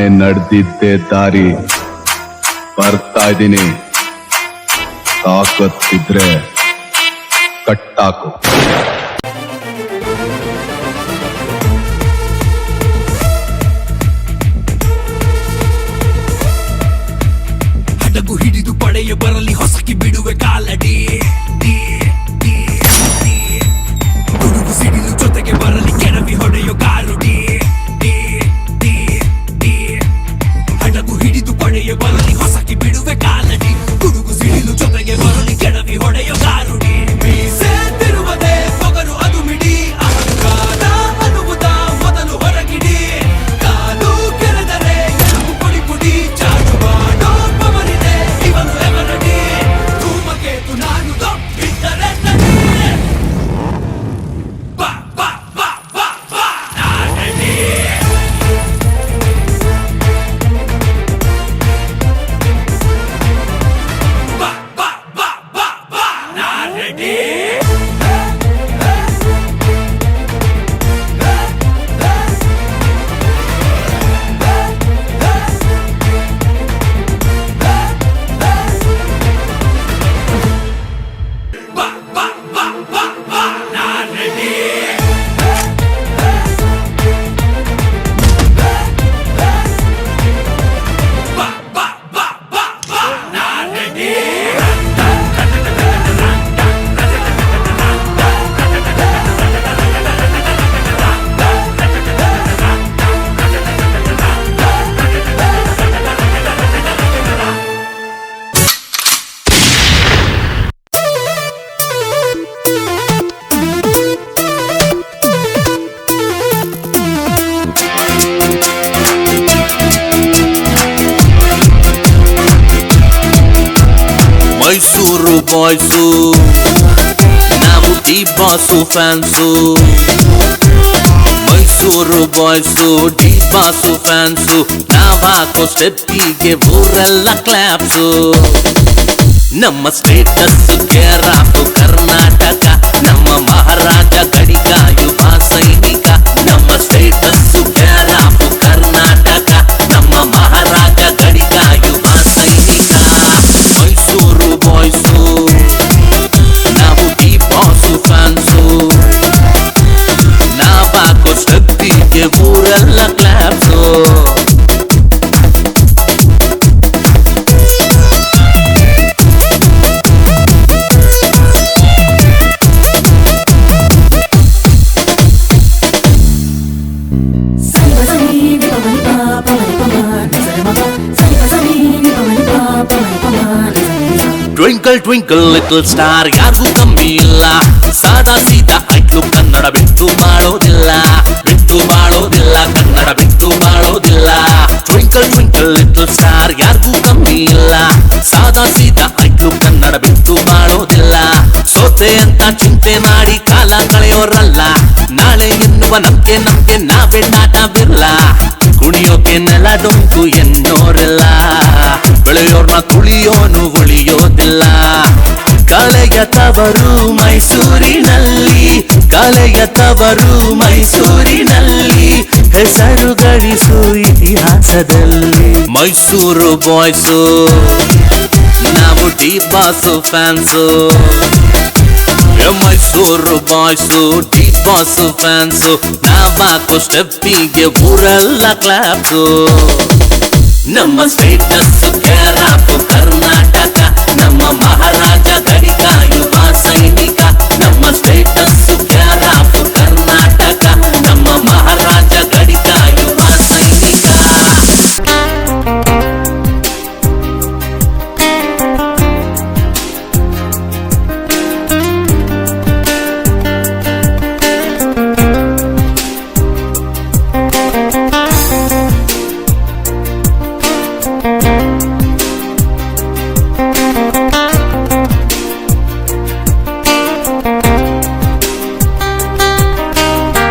ನಡೆದಿದ್ದೆ ದಾರಿ. ಬರ್ತಾ ಇದ್ದೀನಿ. ತಾಕತ್ತಿದ್ರೆ ಕಟ್ಟಾಕು. ready. ಮೈಸೂರು ಬಾಯ್ಸು ನಾವು D boss fans Mysuru boys D boss fans ನಾವ್ ಹಾಕೋ ಸ್ಟೆಪ್ಪಿಗೆ ಊರೆಲ್ಲ ಕ್ಲಾಪ್ಸು ನಮ್ಮ status twinkle twinkle little star ಯಾರಿಗೂ ಕಮ್ಮಿ ಇಲ್ಲ ಸಾದಾ ಸೀದಾ ಐಕ್ಲು ಕನ್ನಡ ಬಿಟ್ಟು ಬಾಳೋದಿಲ್ಲ ಬಿಟ್ಟು ಬಾಳೋದಿಲ್ಲ ಕನ್ನಡ ಬಿಟ್ಟು ಬಾಳೋದಿಲ್ಲ ಟ್ವಿಂಕಲ್ ಟ್ವಿಂಕಲ್ ಲಿಟಲ್ ಸ್ಟಾರ್ ಯಾರಿಗೂ ಕಮ್ಮಿ ಇಲ್ಲ ಸಾದಾ ಸೀದಾ ಐಕ್ಲು ಕನ್ನಡ ಬಿಟ್ಟು ಬಾಳೋದಿಲ್ಲ ಸೋತೆ ಅಂತ ಚಿಂತೆ ಮಾಡಿ ಕಾಲ ಕಳೆಯೋರಲ್ಲ. ನಾಳೆ ಎನ್ನುವ ನಂಬಿಕೆ ನಂಬಿಕೆ ನಾವೇ ನಾಟ ಬಿರ್ಲ ಕುಣಿಯೋಕೆ ನೆಲ ಡೊಂಕು ಎನ್ನೋರೆಲ್ಲ. ಬೆಳೆಯೋರ್ನ ತುಳಿಯೋನು ಉಳಿಯೋದಿಲ್ಲ. ಕಲೆಯ ತವರು ಮೈಸೂರಿನಲ್ಲಿ ಕಲೆಯ ತವರು ಮೈಸೂರಿನಲ್ಲಿ ಹೆಸರು ಗಳಿಸು ಇತಿಹಾಸದಲ್ಲಿ. ಮೈಸೂರು ಬಾಯ್ಸು, ನಾವು D boss fans Mysuru boys D boss fans, ನಾವಾಕು ಸ್ಟೆಪ್ಪಿಗೆ ಊರೆಲ್ಲ ಕ್ಲಾಪ್ಸು. ನಮ್ಮ ಸ್ಟೇಟಸ್ ಕರ್ನಾಟಕ